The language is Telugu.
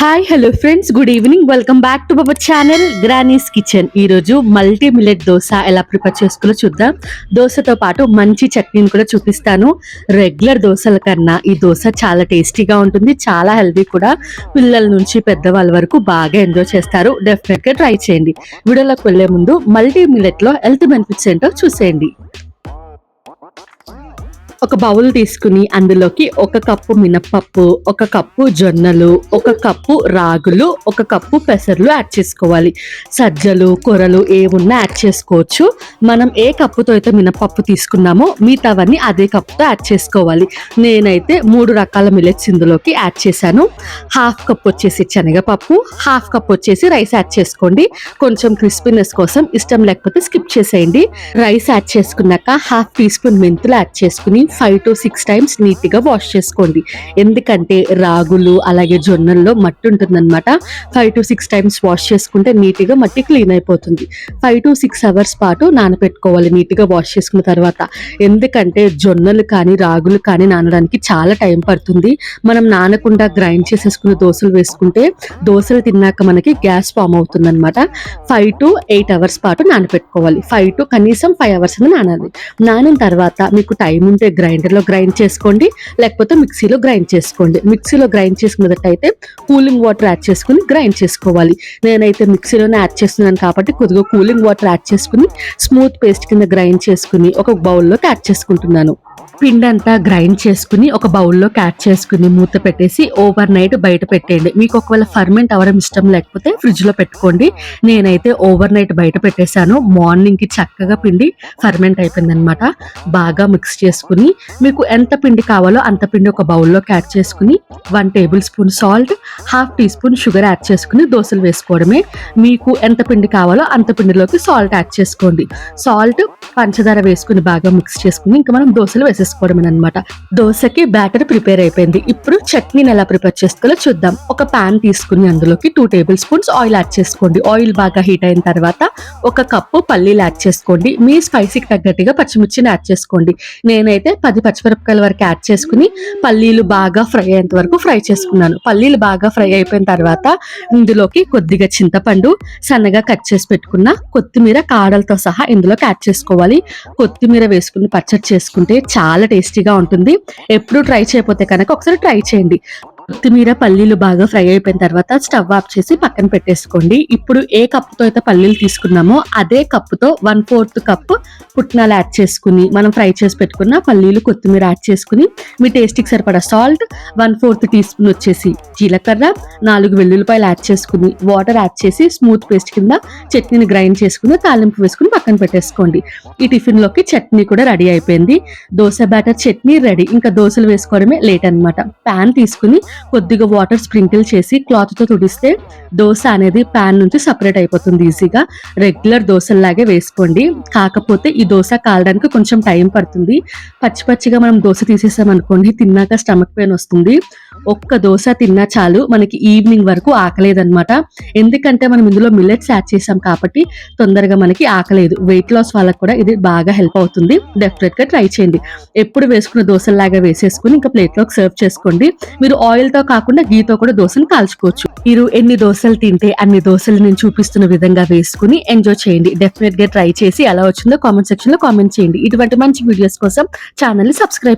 Hi hello friends good evening welcome back to our channel granny's kitchen ఈ రోజు మల్టీ మిలెట్ దోశ ఎలా ప్రిపేర్ చేసుకోవాలో చూద్దాం. దోశతో పాటు మంచి చట్నీని కూడా చూపిస్తాను. రెగ్యులర్ దోశల కన్నా ఈ దోశ చాలా టేస్టీగా ఉంటుంది చాలా హెల్తీ కూడా. పిల్లల నుంచి పెద్దవాళ్ళ వరకు బాగా ఎంజాయ్ చేస్తారు. డెఫినెట్గా ట్రై చేయండి. వీడియోలోకి వెళ్ళే ముందు మల్టీ మిలెట్లో హెల్త్ బెనిఫిట్స్ ఏంటో చూసేయండి. ఒక బౌల్ తీసుకుని అందులోకి ఒక కప్పు మినప్పప్పు ఒక కప్పు జొన్నలు ఒక కప్పు రాగులు ఒక కప్పు పెసర్లు యాడ్ చేసుకోవాలి. సజ్జలు కొరలు ఏమున్నా యాడ్ చేసుకోవచ్చు. మనం ఏ కప్పుతో అయితే మినప్పప్పు తీసుకున్నామో మిగతావన్నీ అదే కప్పుతో యాడ్ చేసుకోవాలి. నేనైతే మూడు రకాల మిలెట్స్ ఇందులోకి యాడ్ చేశాను. హాఫ్ కప్ వచ్చేసి శనగపప్పు హాఫ్ కప్ వచ్చేసి రైస్ యాడ్ చేసుకోండి. కొంచెం క్రిస్పీనెస్ కోసం ఇష్టం లేకపోతే స్కిప్ చేసేయండి. రైస్ యాడ్ చేసుకున్నాక హాఫ్ టీ స్పూన్ మెంతులు యాడ్ చేసుకుని ఫైవ్ టు సిక్స్ టైమ్స్ నీట్గా వాష్ చేసుకోండి. ఎందుకంటే రాగులు అలాగే జొన్నల్లో మట్టి ఉంటుందన్నమాట. Five to six times wash చేసుకుంటే నీట్గా మట్టి క్లీన్ అయిపోతుంది. ఫైవ్ టు సిక్స్ అవర్స్ పాటు నానపెట్టుకోవాలి నీట్గా వాష్ చేసుకున్న తర్వాత. ఎందుకంటే జొన్నలు కానీ రాగులు కానీ నానడానికి చాలా టైం పడుతుంది. మనం నానకుండా గ్రైండ్ చేసేసుకున్న దోశలు వేసుకుంటే దోశలు తిన్నాక మనకి గ్యాస్ ఫామ్ అవుతుంది అనమాట ఫైవ్ టు ఎయిట్ అవర్స్ పాటు నానపెట్టుకోవాలి. ఫైవ్ టు కనీసం ఫైవ్ అవర్స్ అని నానాలి. నానిన తర్వాత మీకు టైం ఉంటే గ్రైండర్లో గ్రైండ్ చేసుకోండి లేకపోతే మిక్సీలో గ్రైండ్ చేసుకోండి. మిక్సీలో గ్రైండ్ చేసుకున్నట్టయితే కూలింగ్ వాటర్ యాడ్ చేసుకుని గ్రైండ్ చేసుకోవాలి. నేనైతే మిక్సీలోనే యాడ్ చేస్తున్నాను కాబట్టి కొద్దిగా కూలింగ్ వాటర్ యాడ్ చేసుకుని స్మూత్ పేస్ట్ కింద గ్రైండ్ చేసుకుని ఒక బౌల్లోకి యాడ్ చేసుకుంటున్నాను. పిండి అంతా గ్రైండ్ చేసుకుని ఒక బౌల్లో యాడ్ చేసుకుని మూత పెట్టేసి ఓవర్ నైట్ బయట పెట్టేయండి. మీకు ఒకవేళ ఫర్మెంట్ అవ్వడం ఇష్టం లేకపోతే ఫ్రిడ్జ్లో పెట్టుకోండి. నేనైతే ఓవర్ నైట్ బయట పెట్టేశాను. మార్నింగ్కి చక్కగా పిండి ఫర్మెంట్ అయిపోయింది అనమాట బాగా మిక్స్ చేసుకుని మీకు ఎంత పిండి కావాలో అంత పిండి ఒక బౌల్లో క్యాట్ చేసుకుని one tablespoon salt half teaspoon sugar add చేసుకుని దోశలు వేసుకోవడమే. మీకు ఎంత పిండి కావాలో అంత పిండిలోకి సాల్ట్ యాడ్ చేసుకోండి. సాల్ట్ పంచదార వేసుకుని బాగా మిక్స్ చేసుకుని ఇంకా మనం దోశలు వేసేసుకోవడం అనమాట దోశకి బ్యాటర్ ప్రిపేర్ అయిపోయింది. ఇప్పుడు చట్నీని ఎలా ప్రిపేర్ చేసుకోవాలో చూద్దాం. ఒక పాన్ తీసుకుని అందులోకి two tablespoons oil add చేసుకోండి. ఆయిల్ బాగా హీట్ అయిన తర్వాత ఒక కప్పు పల్లీలు యాడ్ చేసుకోండి. మీ స్పైసీకి తగ్గట్టుగా పచ్చిమిర్చిని యాడ్ చేసుకోండి. నేనైతే పది పచ్చిమిరపకాయల వరకు యాడ్ చేసుకుని పల్లీలు బాగా ఫ్రై అయ్యేంత వరకు ఫ్రై చేసుకున్నాను. పల్లీలు బాగా ఫ్రై అయిపోయిన తర్వాత ఇందులోకి కొద్దిగా చింతపండు సన్నగా కట్ చేసి పెట్టుకున్న కొత్తిమీర కాడలతో సహా ఇందులోకి యాడ్ చేసుకోవాలి. కొత్తిమీర వేసుకుని పచ్చడి చేసుకుంటే చాలా టేస్టీగా ఉంటుంది. ఎప్పుడు ట్రై చేయకపోతే కనుక ఒకసారి ట్రై చేయండి. కొత్తిమీర పల్లీలు బాగా ఫ్రై అయిపోయిన తర్వాత స్టవ్ ఆఫ్ చేసి పక్కన పెట్టేసుకోండి. ఇప్పుడు ఏ కప్పుతో అయితే పల్లీలు తీసుకున్నామో అదే కప్పుతో వన్ ఫోర్త్ కప్ పుట్నాలు యాడ్ చేసుకుని మనం ఫ్రై చేసి పెట్టుకున్న పల్లీలు కొత్తిమీర యాడ్ చేసుకుని మీ టేస్ట్కి సరిపడా salt one fourth teaspoon వచ్చేసి జీలకర్ర నాలుగు వెల్లుల్లిపాయలు యాడ్ చేసుకుని వాటర్ యాడ్ చేసి స్మూత్ పేస్ట్ కింద చట్నీని గ్రైండ్ చేసుకుని తాలింపు వేసుకుని పక్కన పెట్టేసుకోండి. ఈ టిఫిన్లోకి చట్నీ కూడా రెడీ అయిపోయింది. దోశ బ్యాటర్ చట్నీ రెడీ ఇంకా దోశలు వేసుకోవడమే లేట్ అనమాట ప్యాన్ తీసుకుని కొద్దిగా వాటర్ స్ప్రింకిల్ చేసి క్లాత్తో తుడిస్తే దోశ అనేది ప్యాన్ నుంచి సపరేట్ అయిపోతుంది ఈజీగా. రెగ్యులర్ దోశల్లాగే వేసుకోండి. కాకపోతే ఈ దోశ కాలడానికి కొంచెం టైం పడుతుంది. పచ్చి పచ్చిగా మనం దోశ తీసేసాం అనుకోండి తిన్నాక స్టమక్ పెయిన్ వస్తుంది. ఒక్క దోశ తిన్నా చాలు మనకి ఈవినింగ్ వరకు ఆకలేదన్నమాట. ఎందుకంటే మనం ఇందులో మిల్లెట్స్ యాడ్ చేసాం కాబట్టి తొందరగా మనకి ఆకలేదు. వెయిట్ లాస్ వాళ్ళకి కూడా ఇది బాగా హెల్ప్ అవుతుంది. డెఫినెట్గా ట్రై చేయండి. ఎప్పుడు వేసుకున్న దోశల్లాగా వేసేసుకుని ఇంకా ప్లేట్లోకి సర్వ్ చేసుకోండి. మీరు ఆయిల్ తో కాకుండా గీతో కూడా దోశను కాల్చుకోవచ్చు. మీరు ఎన్ని దోశలు తింటే అన్ని దోశలు నేను చూపిస్తున్న విధంగా వేసుకుని ఎంజాయ్ చేయండి. డెఫినెట్గా ట్రై చేసి ఎలా వచ్చిందో కామెంట్ సెక్షన్లో కామెంట్ చేయండి. ఇటువంటి మంచి వీడియోస్ కోసం ఛానల్ని సబ్స్క్రైబ్